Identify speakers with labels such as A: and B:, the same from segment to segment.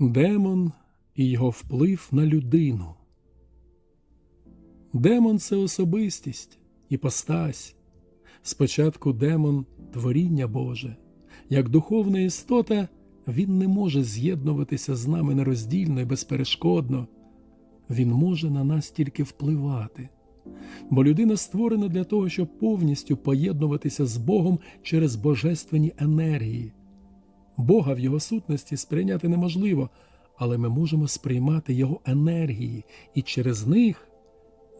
A: Демон і його вплив на людину. Демон це особистість, іпостась. Спочатку демон творіння Боже. Як духовна істота, він не може з'єднуватися з нами нероздільно і безперешкодно. Він може на нас тільки впливати. Бо людина створена для того, щоб повністю поєднуватися з Богом через божественні енергії. Бога в його сутності сприйняти неможливо, але ми можемо сприймати його енергії і через них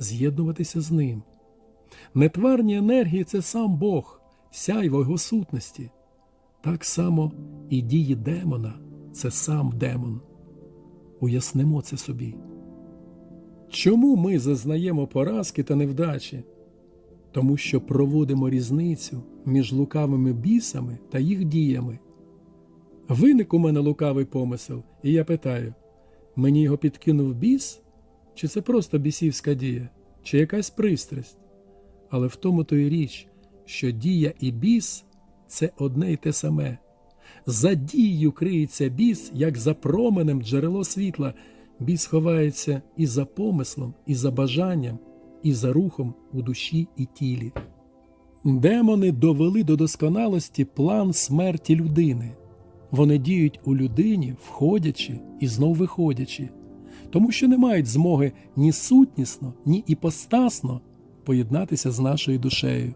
A: з'єднуватися з ним. Нетварні енергії це сам Бог, сяйво його сутності. Так само і дії демона це сам демон. Уяснимо це собі. Чому ми зазнаємо поразки та невдачі? Тому що проводимо різницю між лукавими бісами та їх діями. Виник у мене лукавий помисел, і я питаю: мені його підкинув біс, чи це просто бісівська дія, чи якась пристрасть? Але в тому то й річ, що дія і біс це одне й те саме. За дією криється біс, як за променем джерело світла. Біс ховається і за помислом, і за бажанням, і за рухом у душі і тілі. Демони довели до досконалості план смерті людини. Вони діють у людині, входячи і знов виходячи, тому що не мають змоги ні сутнісно, ні іпостасно поєднатися з нашою душею.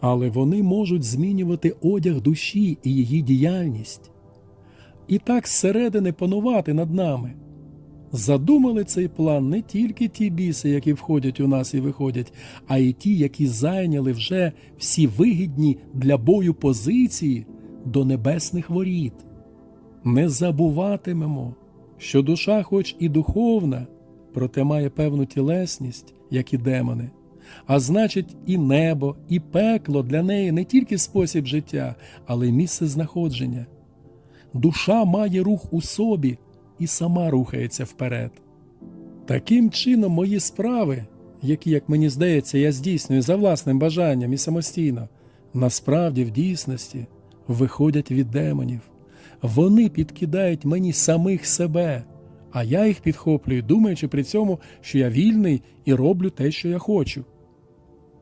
A: Але вони можуть змінювати одяг душі і її діяльність, і так зсередини панувати над нами. Задумали цей план не тільки ті біси, які входять у нас і виходять, а й ті, які зайняли вже всі вигідні для бою позиції до небесних воріт. Не забуватимемо, що душа, хоч і духовна, проте має певну тілесність, як і демони, а значить, і небо, і пекло для неї не тільки спосіб життя, але й місце знаходження. Душа має рух у собі і сама рухається вперед. Таким чином, мої справи, які, як мені здається, я здійснюю за власним бажанням і самостійно, насправді в дійсності виходять від демонів. Вони підкидають мені самих себе, а я їх підхоплюю, думаючи при цьому, що я вільний і роблю те, що я хочу.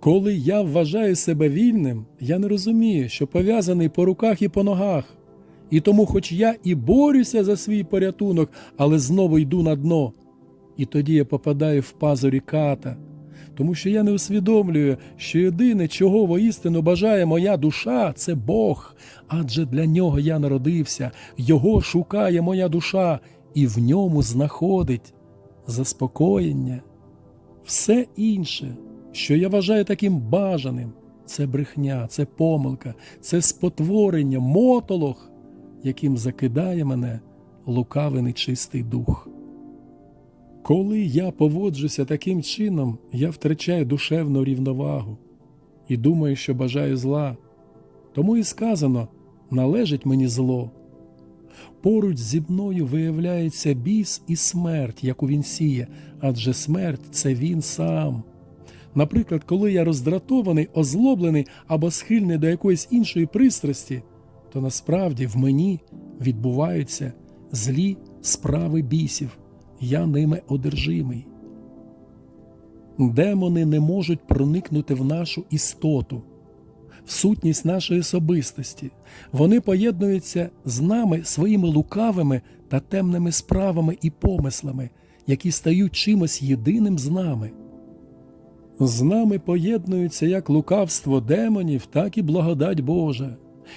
A: Коли я вважаю себе вільним, я не розумію, що пов'язаний по руках і по ногах. І тому, хоч я і борюся за свій порятунок, але знову йду на дно. І тоді я попадаю в пазурі ката, тому що я не усвідомлюю, що єдине, чого воістину бажає моя душа, це Бог, адже для нього я народився, його шукає моя душа і в ньому знаходить заспокоєння. Все інше, що я вважаю таким бажаним, це брехня, це помилка, це спотворення, мотолог яким закидає мене лукавий нечистий дух. Коли я поводжуся таким чином, я втрачаю душевну рівновагу і думаю, що бажаю зла. Тому і сказано належить мені зло. Поруч зі мною виявляється біс і смерть, яку він сіє, адже смерть це він сам. Наприклад, коли я роздратований, озлоблений або схильний до якоїсь іншої пристрасті, то насправді в мені відбуваються злі справи бісів, я ними одержимий. Демони не можуть проникнути в нашу істоту, в сутність нашої особистості. Вони поєднуються з нами своїми лукавими та темними справами і помислами, які стають чимось єдиним з нами. З нами поєднуються як лукавство демонів, так і благодать Божа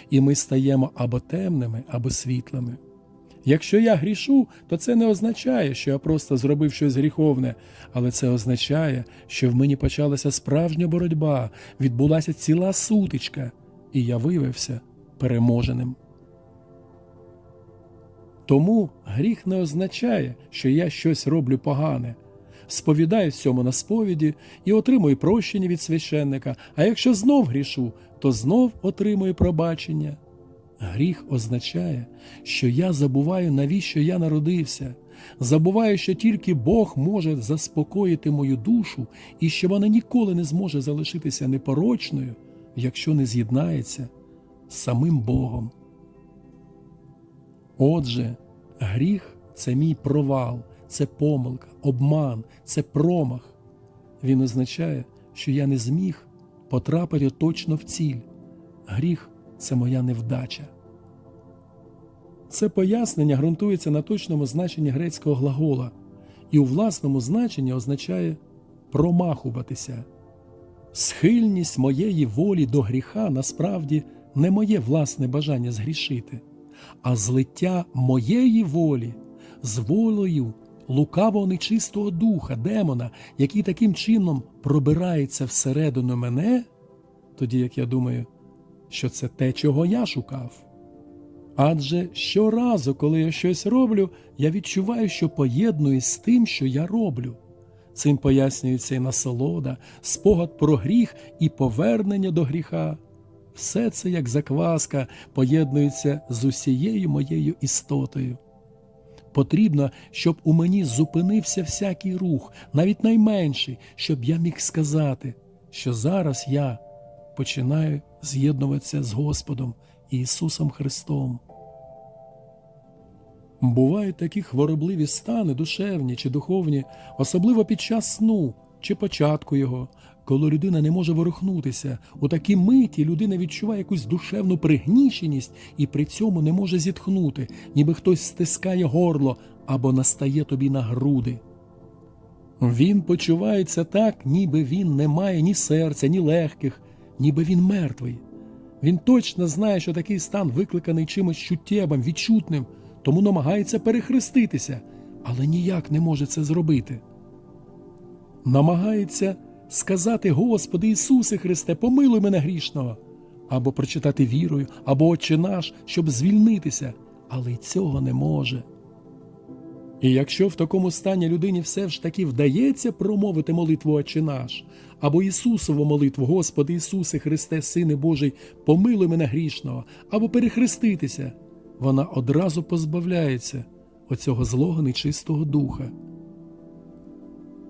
A: і ми стаємо або темними, або світлими. Якщо я грішу, то це не означає, що я просто зробив щось гріховне, але це означає, що в мені почалася справжня боротьба, відбулася ціла сутичка, і я виявився переможеним. Тому гріх не означає, що я щось роблю погане. Сповідаю цьому на сповіді і отримую прощення від священника, а якщо знов грішу, то знов отримує пробачення. Гріх означає, що я забуваю, навіщо я народився, забуваю, що тільки Бог може заспокоїти мою душу і що вона ніколи не зможе залишитися непорочною, якщо не з'єднається з самим Богом. Отже, Гріх це мій провал, це помилка, обман, це промах. Він означає, що я не зміг потрапити точно в ціль. Гріх це моя невдача. Це пояснення ґрунтується на точному значенні грецького глагола і у власному значенні означає промахуватися. Схильність моєї волі до гріха насправді не моє власне бажання згрішити, а злиття моєї волі з волею лукавого нечистого духа, демона, який таким чином пробирається всередину мене, тоді як я думаю, що це те, чого я шукав. Адже щоразу, коли я щось роблю, я відчуваю, що поєднуюсь з тим, що я роблю. Цим пояснюється і насолода, спогад про гріх і повернення до гріха. Все це, як закваска, поєднується з усією моєю істотою. Потрібно, щоб у мені зупинився всякий рух, навіть найменший, щоб я міг сказати, що зараз я починаю з'єднуватися з Господом Ісусом Христом. Бувають такі хворобливі стани, душевні чи духовні, особливо під час сну чи початку його, коли людина не може ворухнутися. У такій миті людина відчуває якусь душевну пригніченість і при цьому не може зітхнути, ніби хтось стискає горло або настає тобі на груди. Він почувається так, ніби він не має ні серця, ні легких, ніби він мертвий. Він точно знає, що такий стан викликаний чимось чуттєвим, відчутним, тому намагається перехреститися, але ніяк не може це зробити. Намагається сказати Господи Ісусе Христе, помилуй мене грішного, або прочитати вірою, або Отче наш, щоб звільнитися, але й цього не може. І якщо в такому стані людині все ж таки вдається промовити молитву Отче наш, або Ісусову молитву, Господи Ісусе Христе, Сине Божий, помилуй мене грішного, або перехреститися, вона одразу позбавляється оцього злого нечистого духа.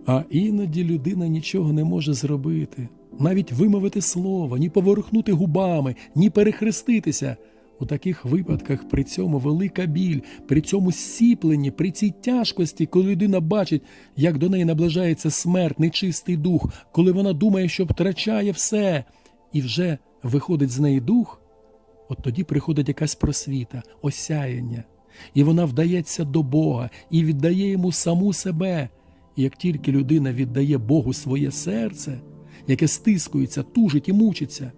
A: А іноді людина нічого не може зробити, навіть вимовити слово, ні поворухнути губами, ні перехреститися. У таких випадках при цьому велика біль, при цьому сіпленні, при цій тяжкості, коли людина бачить, як до неї наближається смерть, нечистий дух, коли вона думає, що втрачає все, і вже виходить з неї дух, от тоді приходить якась просвіта, осяяння, і вона вдається до Бога і віддає йому саму себе. І як тільки людина віддає Богу своє серце, яке стискується, тужить і мучиться,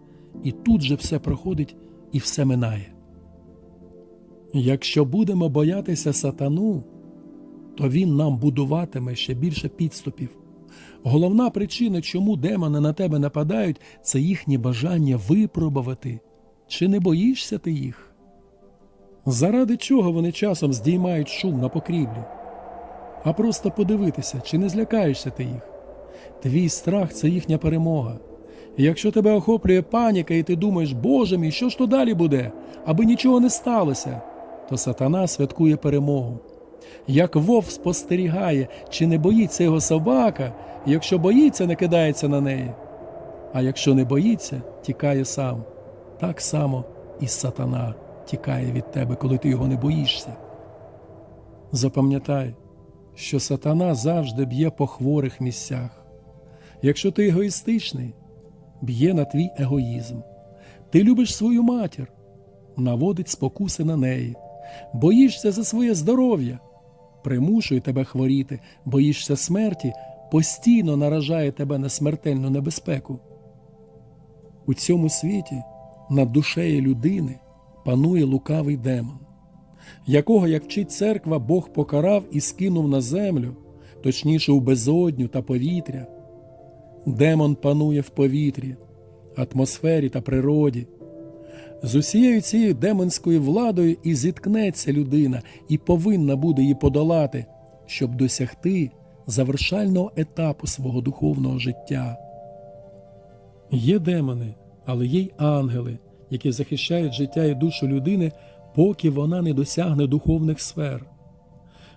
A: і тут же все проходить і все минає. Якщо будемо боятися сатану, то він нам будуватиме ще більше підступів. Головна причина, чому демони на тебе нападають, це їхнє бажання випробувати, чи не боїшся ти їх? Заради чого вони часом здіймають шум на покрівлі? А просто подивитися, чи не злякаєшся ти їх. Твій страх це їхня перемога. Якщо тебе охоплює паніка, і ти думаєш, Боже мій, що ж то далі буде, аби нічого не сталося, то сатана святкує перемогу. Як вов спостерігає, чи не боїться його собака, якщо боїться, не кидається на неї. А якщо не боїться, тікає сам. Так само і сатана тікає від тебе, коли ти його не боїшся. Запам'ятай, що сатана завжди б'є по хворих місцях. Якщо ти егоїстичний, б'є на твій егоїзм. Ти любиш свою матір, наводить спокуси на неї, боїшся за своє здоров'я, примушує тебе хворіти, боїшся смерті, постійно наражає тебе на смертельну небезпеку. У цьому світі над душею людини панує лукавий демон, якого, як вчить церква, Бог покарав і скинув на землю, точніше у безодню та повітря. Демон панує в повітрі, атмосфері та природі. З усією цією демонською владою і зіткнеться людина, і повинна буде її подолати, щоб досягти завершального етапу свого духовного життя. Є демони, але є й ангели, які захищають життя і душу людини, поки вона не досягне духовних сфер.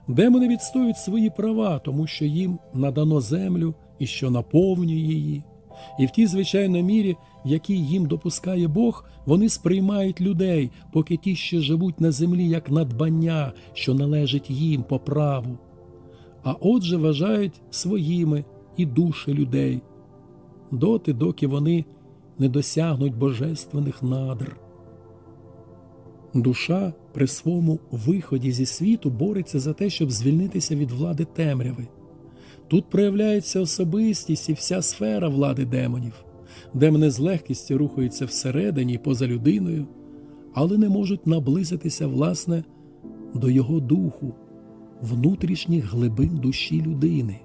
A: Демони відстоюють свої права, тому що їм надано землю і що наповнює її. І в тій звичайно мірі, в якій їм допускає Бог, вони сприймають людей, поки ті ще живуть на землі як надбання, що належить їм по праву. А отже вважають своїми і душі людей, доти, доки вони не досягнуть божественних надр. Душа при своєму виході зі світу бореться за те, щоб звільнитися від влади темряви. Тут проявляється особистість і вся сфера влади демонів, демони з легкістю рухаються всередині поза людиною, але не можуть наблизитися, власне, до його духу, внутрішніх глибин душі людини.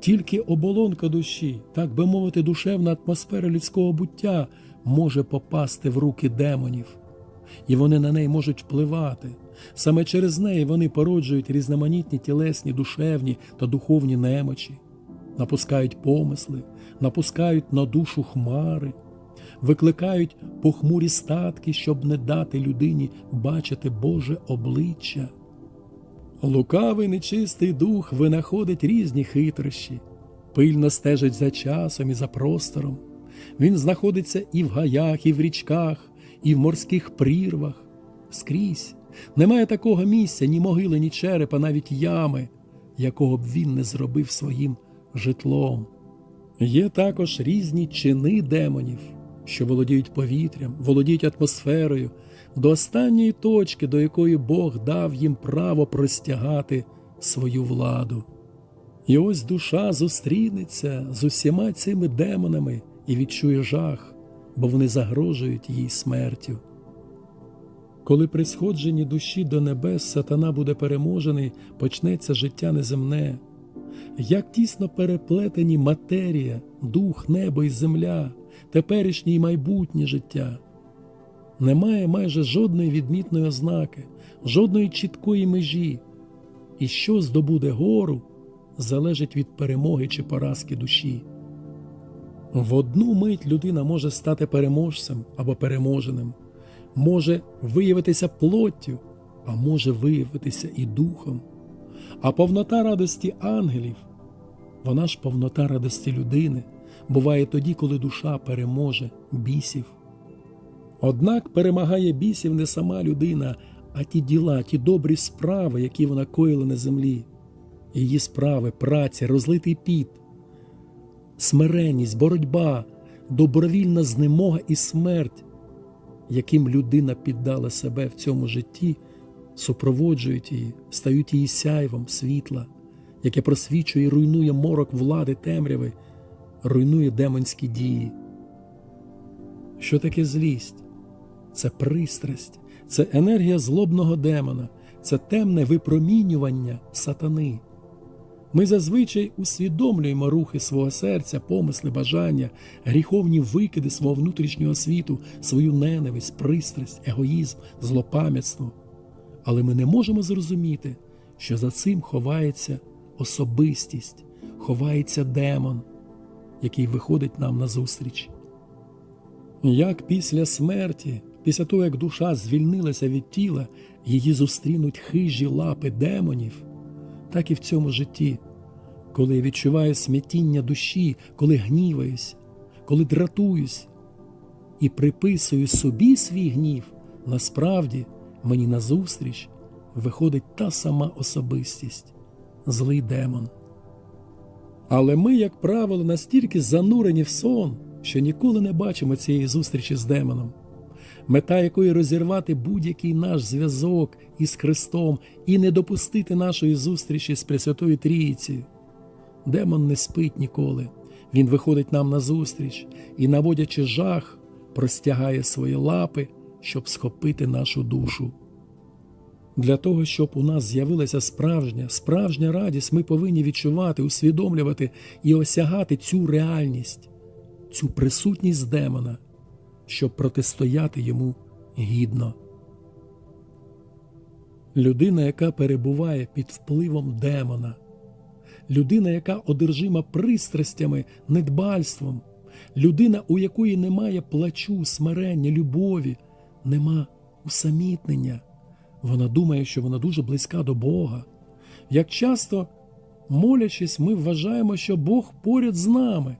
A: Тільки оболонка душі, так би мовити, душевна атмосфера людського буття може попасти в руки демонів, і вони на неї можуть впливати. Саме через неї вони породжують різноманітні тілесні, душевні та духовні немочі, напускають помисли, напускають на душу хмари, викликають похмурі статки, щоб не дати людині бачити Боже обличчя. Лукавий нечистий дух винаходить різні хитрощі, пильно стежить за часом і за простором. Він знаходиться і в гаях, і в річках, і в морських прірвах. Скрізь немає такого місця, ні могили, ні черепа, навіть ями, якого б він не зробив своїм житлом. Є також різні чини демонів, що володіють повітрям, володіють атмосферою, до останньої точки, до якої Бог дав їм право простягати свою владу. І ось душа зустрінеться з усіма цими демонами і відчує жах, бо вони загрожують їй смертю. Коли при сходженні душі до небес сатана буде переможений, почнеться життя неземне. Як тісно переплетені матерія, дух, небо і земля, теперішнє і майбутнє життя. Немає майже жодної відмітної ознаки, жодної чіткої межі, і що здобуде гору, залежить від перемоги чи поразки душі. В одну мить людина може стати переможцем або переможеним, може виявитися плоттю, а може виявитися і духом. А повнота радості ангелів, вона ж повнота радості людини, буває тоді, коли душа переможе бісів. Однак перемагає бісів не сама людина, а ті діла, ті добрі справи, які вона коїла на землі, її справи, праця, розлитий піт, смиренність, боротьба, добровільна знемога і смерть, яким людина піддала себе в цьому житті, супроводжують її, стають її сяйвом світла, яке просвічує і руйнує морок влади темряви, руйнує демонські дії. Що таке злість? Це пристрасть, це енергія злобного демона, це темне випромінювання сатани. Ми зазвичай усвідомлюємо рухи свого серця, помисли, бажання, гріховні викиди свого внутрішнього світу, свою ненависть, пристрасть, егоїзм, злопам'ятство. Але ми не можемо зрозуміти, що за цим ховається особистість, ховається демон, який виходить нам назустріч. Як після смерті, після того, як душа звільнилася від тіла, її зустрінуть хижі лапи демонів, так і в цьому житті, коли я відчуваю смятіння душі, коли гніваюсь, коли дратуюсь і приписую собі свій гнів, насправді мені назустріч виходить та сама особистість, злий демон. Але ми, як правило, настільки занурені в сон, що ніколи не бачимо цієї зустрічі з демоном, мета якої розірвати будь-який наш зв'язок із Христом і не допустити нашої зустрічі з Пресвятою Трійцею. Демон не спить ніколи. Він виходить нам назустріч і, наводячи жах, простягає свої лапи, щоб схопити нашу душу. Для того, щоб у нас з'явилася справжня, справжня радість, ми повинні відчувати, усвідомлювати і осягати цю реальність, цю присутність демона, щоб протистояти йому гідно. Людина, яка перебуває під впливом демона, людина, яка одержима пристрастями, недбальством, людина, у якої немає плачу, смирення, любові, нема усамітнення. Вона думає, що вона дуже близька до Бога. Як часто молячись, ми вважаємо, що Бог поряд з нами.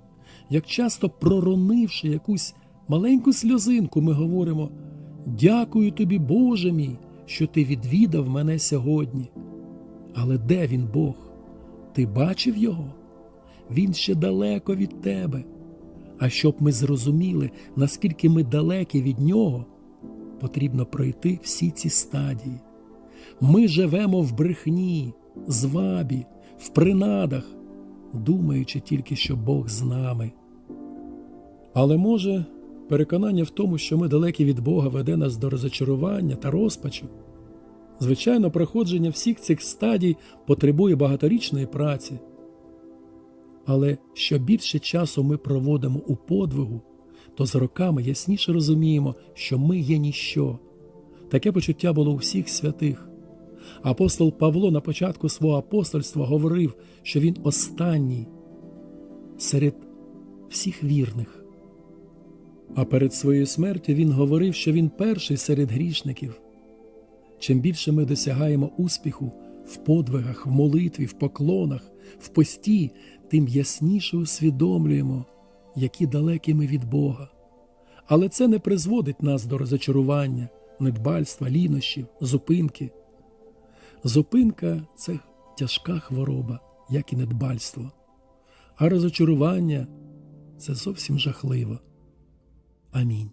A: Як часто проронивши якусь маленьку сльозинку, ми говоримо: Дякую тобі, Боже мій, що ти відвідав мене сьогодні. Але де він Бог? Ти бачив його? Він ще далеко від тебе. А щоб ми зрозуміли, наскільки ми далекі від нього, потрібно пройти всі ці стадії. Ми живемо в брехні, звабі, в принадах, думаючи тільки, що Бог з нами. Але може, переконання в тому, що ми далекі від Бога веде нас до розочарування та розпачу. Звичайно, проходження всіх цих стадій потребує багаторічної праці. Але що більше часу ми проводимо у подвигу, то з роками ясніше розуміємо, що ми є ніщо. Таке почуття було у всіх святих. Апостол Павло на початку свого апостольства говорив, що він останній серед всіх вірних. А перед своєю смертю він говорив, що він перший серед грішників. Чим більше ми досягаємо успіху в подвигах, в молитві, в поклонах, в пості, тим ясніше усвідомлюємо, які далекі ми від Бога. Але це не призводить нас до розочарування, недбальства, лінощів, зупинки. Зупинка це тяжка хвороба, як і недбальство, а розочарування це зовсім жахливо. I mean,